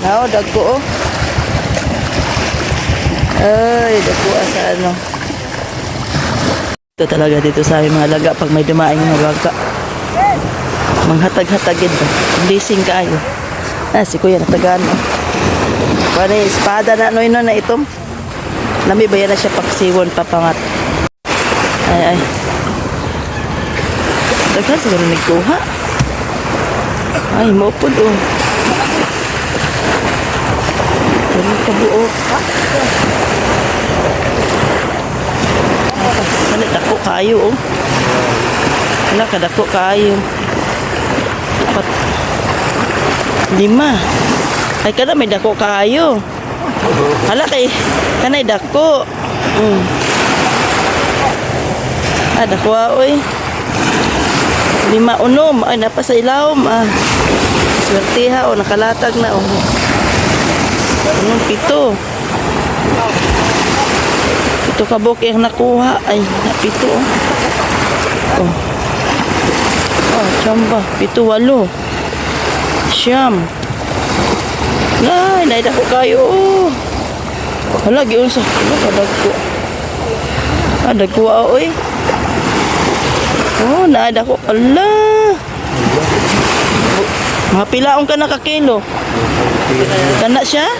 Nao, dagko oh. Ay, dagko ah, sa ano. Ito talaga dito sa aming mga laga pag may dumaing mga laga. Manghatag-hatagid ba? Blessing kaayo. Ah, si Kuya natagaan oh. Yung espada na ano yun na itom? Lami ba yan na siya paksiwon papangat? Ay, ay. Daghan siguro nagkuha. Ay, maupod oh. Ano ka buo? Ano, dako kayo oh. Wala ka, dako kayo. Apat. Lima. Ay, kada may dako kayo. Hala kay, kanay dako. Mm. Ah, dako ah, oy. Lima unom. Ay, napa sa ilawom. Ah. Swertiha o, nakalatag na o. Anong pito? Pito ka buki ang nakuha. Ay, napito. Oh. Oh, chamba. Pito walo. Siyam. Nay, naida ko kayo. Oh. Hala, giun sa. Ano ka dagko? Ah, dagko ah, oy. Oh, naada ko. Ala. Mga pilaong ka na kakilo. Kana siya?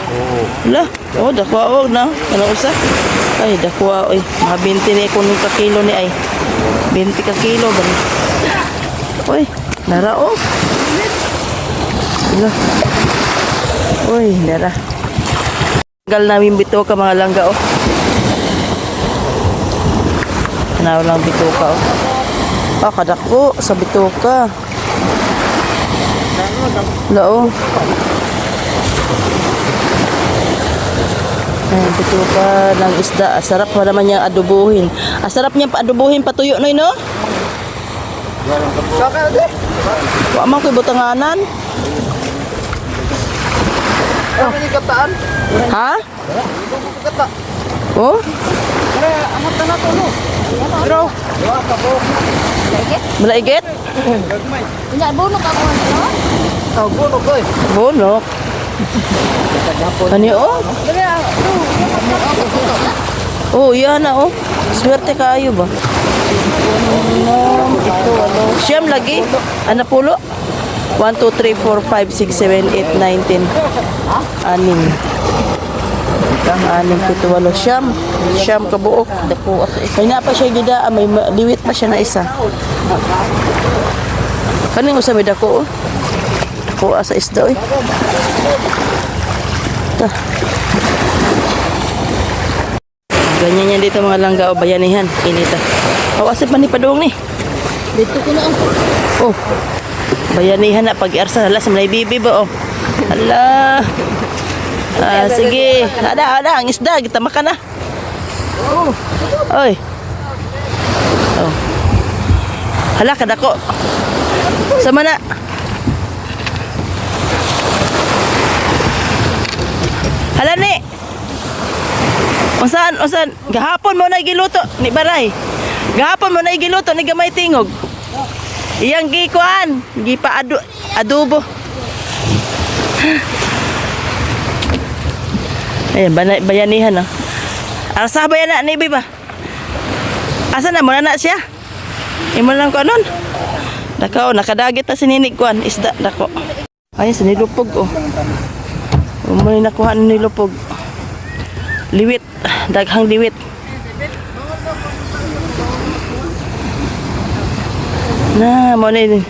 Ala. Oh, dakwa oh na. Ano usa? Ay, dakwa oy. Mga 20 ni kuno ka kilo ni ay. 20 ka kilo ba? Oy, nara oh. Ala. Uy, nara. Tagal namin bito ka mga langga oh. Tanaw lang bito ka oh. Ah, kadako sa bito ka. Lao. Ay, bito ka ng isda. Asarap pa naman niyang adubuhin. Asarap niyang adubuhin patuyo noy no? Wa man ko'y butanganan. Ni kataan? Ha? Kata. Oh? Kaya amat na nato no. Ka po. Malaigit? Nya buno ka ko ano? Oh, buno ko eh. Bunok. Ano oh? Oh, yan na oh. Swerte kayo ba? Ito, ano? Siyam lagi. Ano pulo? 1, 2, 3, 4, 5, 6, 7, 8, 9, 10. Anim. Ang anim, pito, walo. Siyam. Siyam kabuok. May na pa siya gida. May ma- liwit pa siya na isa. Kaning usa may dako oh. Dako ah, sa isda oy. Ta. Ganyan yan dito mga langga o bayanihan. Inita. Awasip man ni padung ni. Dito ko na ang Oh. Bayanihan na pag arsa hala sa may bibi ba oh. Hala. Ah, sige. Ada ada ang isda kita makan na. Oy. Oh. Hala kadako. Sama na. Hala ni. Unsan unsan gahapon mo na giluto ni Baray. Gahapon mo na giluto ni Gamay Tingog. Iyang gikuan, gipa adu adobo. Ayan, bana- bayanihan no. Asa ba yan na ni ba? Asa na mo na siya? Imo lang ko anon. Dako, nakadagit na sininig kuan, isda dako. Ay, sinilupog oh. Umay nakuha ni nilupog. Liwit, daghang liwit. Na, mo na yun.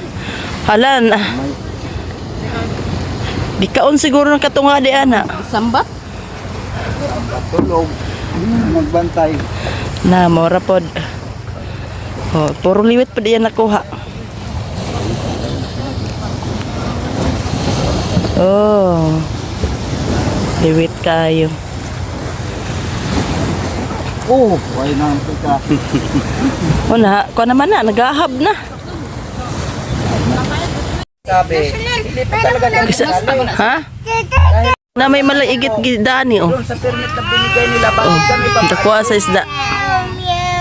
Hala na. Di kaon siguro ng katunga di ana. sambat. Tulog. Magbantay. Na, mora pod. Oh, puro liwit pa diyan nakuha. Oh. Liwit kayo. Oh, why na ang pika. O na, ko naman na, nagahab na. Sabi, hindi pa talaga ha? Na may malaigit gidani oh. sa permit na binigay nila bakit kami pa Dakuha sa isda.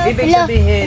Ibig sabihin.